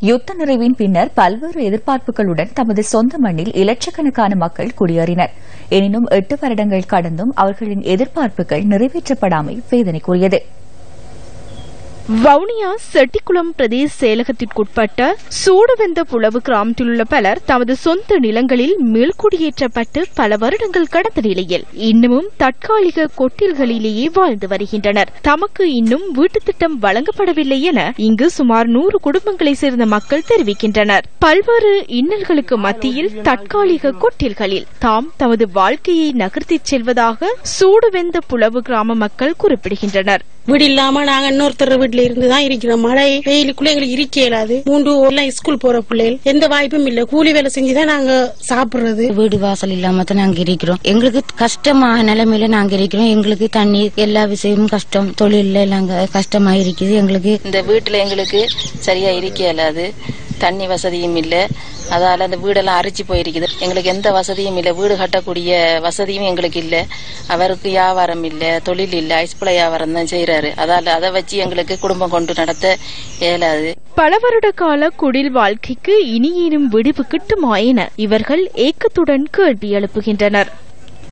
யுத்த நிறைவின் பின்னர் பல்வேறு எதிர்பார்ப்புகளுடன் தமது சொந்த மண்ணில் இலட்சக்கணக்கான மக்கள் குடியேறினர். எனினும் எட்டு வருடங்கள் கடந்தும் அவர்களின் எதிர்பார்ப்புகள் நிறைவேற்றப்படாமை வேதனைக்குரியது. வவுனியா செட்டிக்குளம் பிரதேச செயலகத்திற்குட்பட்ட சூடுவெந்த புலவு கிராமத்தில் உள்ள பலர் தமது சொந்த நிலங்களில் மேல்குடியேற்றப்பட்டு பல வருடங்கள் கடந்த நிலையில் இன்னமும் தற்காலிக கொட்டில்களிலேயே வாழ்ந்து வருகின்றனர். தமக்கு இன்னும் வீட்டுத் திட்டம் வழங்கப்படவில்லை என இங்கு சுமார் நூறு குடும்பங்களை சேர்ந்த மக்கள் தெரிவிக்கின்றனர். பல்வேறு இன்னல்களுக்கு மத்தியில் தற்காலிக கொட்டில்களில் தாம் தமது வாழ்க்கையை நகர்த்திச் செல்வதாக சூடுவெந்த புலவு கிராம மக்கள் குறிப்பிடுகின்றனர். வீடு இல்லாம நாங்க இன்னொருத்தர் வீட்டுல இருந்து தான் இருக்கிறோம். மழை வெயிலுக்குள்ள எங்களுக்கு இருக்க இயலாது. மூன்று எல்லாம் ஸ்கூல் போற பிள்ளைகள். எந்த வாய்ப்பும் இல்ல. கூலி வேலை செஞ்சுதான் நாங்க சாப்பிடுறது. வீடு வாசல் இல்லாம தான் நாங்க இருக்கிறோம். எங்களுக்கு கஷ்டமான நிலைமையில நாங்க இருக்கிறோம். எங்களுக்கு தண்ணீர் எல்லா விஷயமும் கஷ்டம். தொழில்ல எல்லாம் க- கஷ்டமா இருக்குது எங்களுக்கு இந்த வீட்டுல எங்களுக்கு சரியா இருக்க இயலாது. தண்ணி வசதியும் இல்ல. அதால அந்த வீடெல்லாம் அரிச்சு போயிருக்குது. எங்களுக்கு எந்த வசதியும் இல்ல. வீடு கட்டக்கூடிய வசதியும் எங்களுக்கு இல்ல. அவருக்கு வியாபாரம் இல்ல. தொழில் இல்ல. ஐஸ்புல வியாபாரம் தான் செய்யறாரு அதால அதை வச்சு எங்களுக்கு குடும்பம் கொண்டு நடத்த இயலாது. பல வருட கால குடில் வாழ்க்கைக்கு இனியேனும் விடிவு கிட்டுமா என இவர்கள் ஏக்கத்துடன் கேள்வி எழுப்புகின்றனர்.